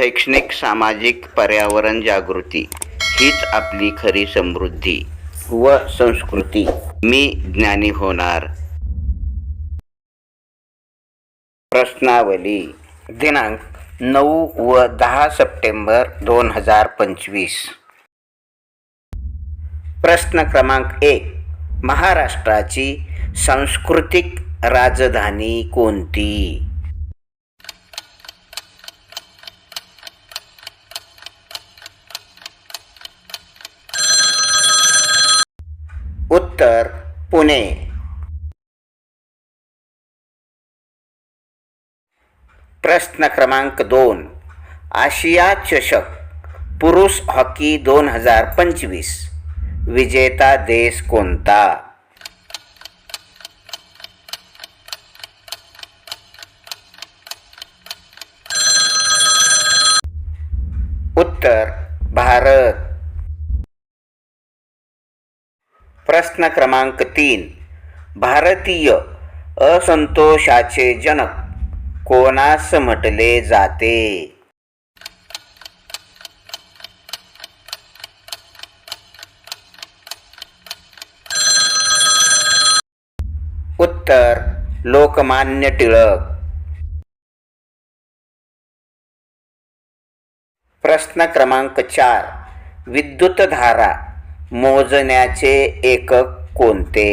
शैक्षणिक सामाजिक पर्यावरण जागृती हीच आपली खरी समृद्धी व संस्कृती. मी ज्ञानी होणार. प्रश्नावली. दिनांक नऊ व दहा सप्टेंबर दोन हजार पंचवीस. प्रश्न क्रमांक एक. महाराष्ट्राची सांस्कृतिक राजधानी कोणती? उत्तर पुणे. प्रश्न क्रमांक दोन. आशिया चषक पुरुष हॉकी दोन हजार पंचवीस. विजेता देश कोणता? उत्तर भारत. प्रश्न क्रमांक तीन. भारतीय असंतोषाचे जनक कोणास म्हटले जाते? उत्तर लोकमान्य टिळक. प्रश्न क्रमांक चार. विद्युतधारा मोजण्याचे एकक कोणते?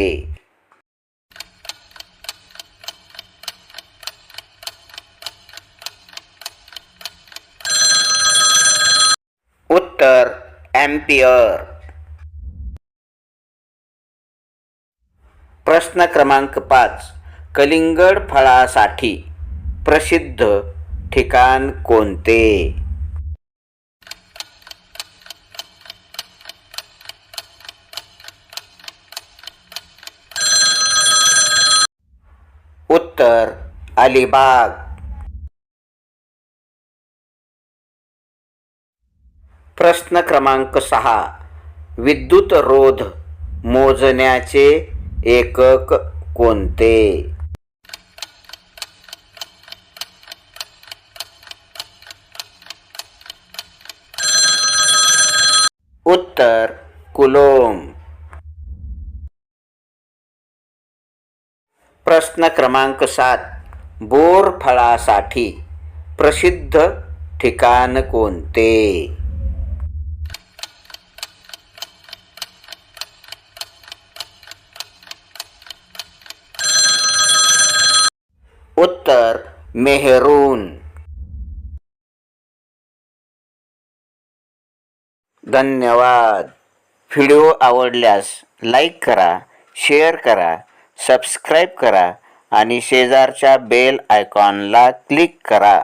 उत्तर ॲम्पियर प्रश्न क्रमांक पाच. कलिंगड फळासाठी प्रसिद्ध ठिकाण कोणते? उत्तर अलिबाग. प्रश्न क्रमांक सहा. विद्युत रोध मोजण्याचे एकक कोणते? उत्तर कुलोम. प्रश्न क्रमांक सात. बोर फळासाठी प्रसिद्ध ठिकाण कोणते? उत्तर मेहरून धन्यवाद. व्हिडिओ आवडल्यास लाईक करा शेअर करा सबस्क्राईब करा आणि शेजारच्या बेल आयकॉनला क्लिक करा.